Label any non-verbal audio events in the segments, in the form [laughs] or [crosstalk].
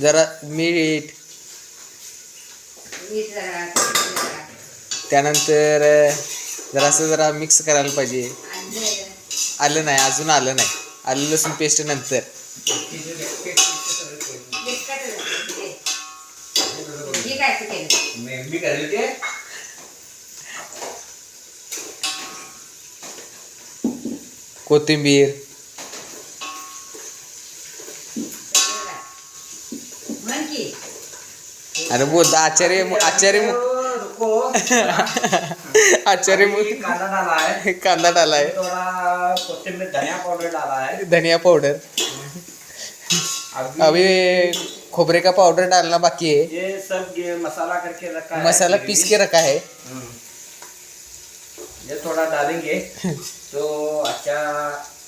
जरा मीठ. त्यानंतर जरासं जरा मिक्स करायला पाहिजे. आलं नाही अजून आलं नाही. आलं लसूण पेस्ट नंतर. कोथिंबीर. अरे वो आचार्य आचार्य आचार्य कांदा डाला है। धनिया पाउडर। डाला है अभी अभी खोबरे का पाउडर डालना बाकी है। ये सब ये मसाला करके रखा है मसाला पीस के रखा है। हम्म। ये थोड़ा डालेंगे। तो अच्छा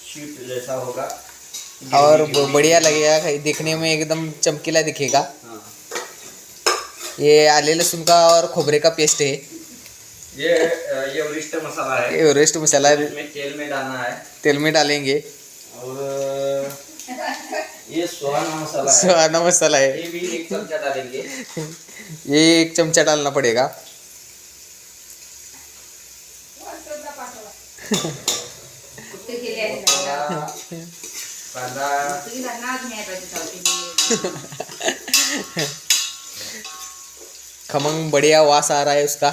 शीट जैसा होगा और बढ़िया लगेगा देखने में एकदम चमकीला दिखेगा। ये आले लहसुन का और खोबरे का पेस्ट है। ये ये वरिष्ठ मसाला है। एवरेस्ट मसाला है। इसमें तेल में डालना है। तेल में डालेंगे। और ये सुहाना मसाला है। सुहाना मसाला है। ये भी एक चमचा डालेंगे। ये एक चमचा डालना पड़ेगा [laughs] कुठे केली आहे थोड़ा कांदा तुम्ही घरनाच नाही पाहिजे सावटी खमंग बढ़िया वास आ रहा है उसका।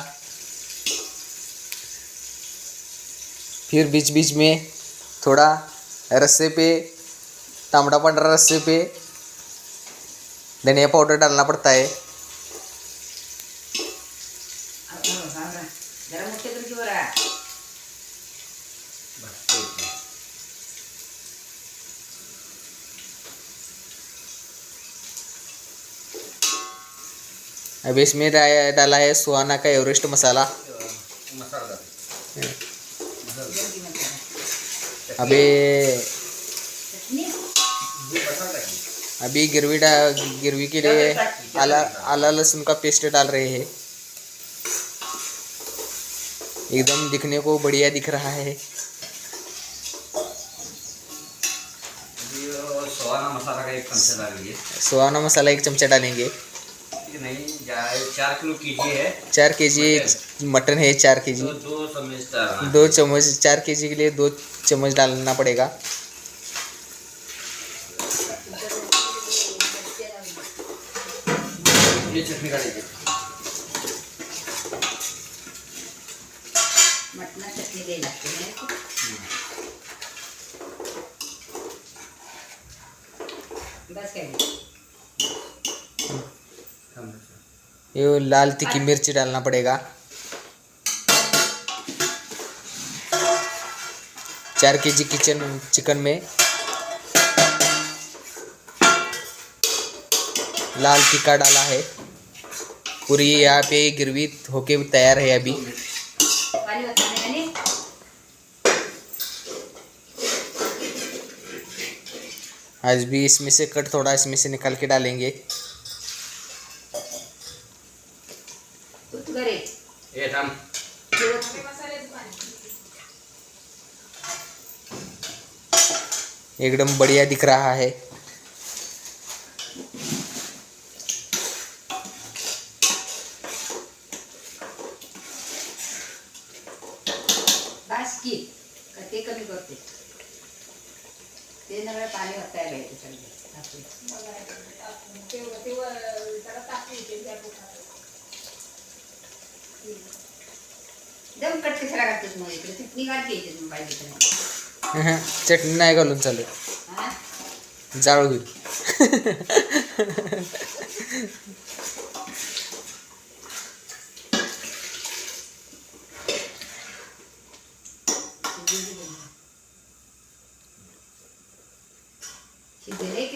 फिर बीच बीच में थोड़ा रस्से पे, तांबड़ा पंडरा रस्से पे धनिया पाउडर डालना पड़ता है। अब इसमें डाला है सुहाना का एवरेस्ट मसाला। मसाला अभी अभी गिरवी डा गिरवी के लिए आला आला लहसुन का पेस्ट डाल रहे हैं। एकदम दिखने को बढ़िया दिख रहा है। सुहाना मसाला एक चमचा डालेंगे। नहीं चार किलो कीजिए है। चार के जी मटन है चार के तो जी दो चम्मच दो चम्मच चार के जी के लिए दो चम्मच डालना पड़ेगा। ये चटनी लागते नाही बस ये लाल तीखी मिर्ची डालना पड़ेगा। चार के जी किचन चिकन में। लाल टिक्का डाला है। पूरी यहाँ पे गिरवी होके तैयार है अभी। आज भी इसमें से कट थोड़ा इसमें से निकाल के डालेंगे। ये थाम एकदम बढ़िया दिख रहा है. बस की ते कमी करते. ते नव्हे पाणी होताय सगळे. एकदम कट कशाला घालतेस मग इकडे. चटणी घाल की याच्यात मग पाहिजे तर चटणी नाही घालून चालू हा? जाळ होईल. शिजले? की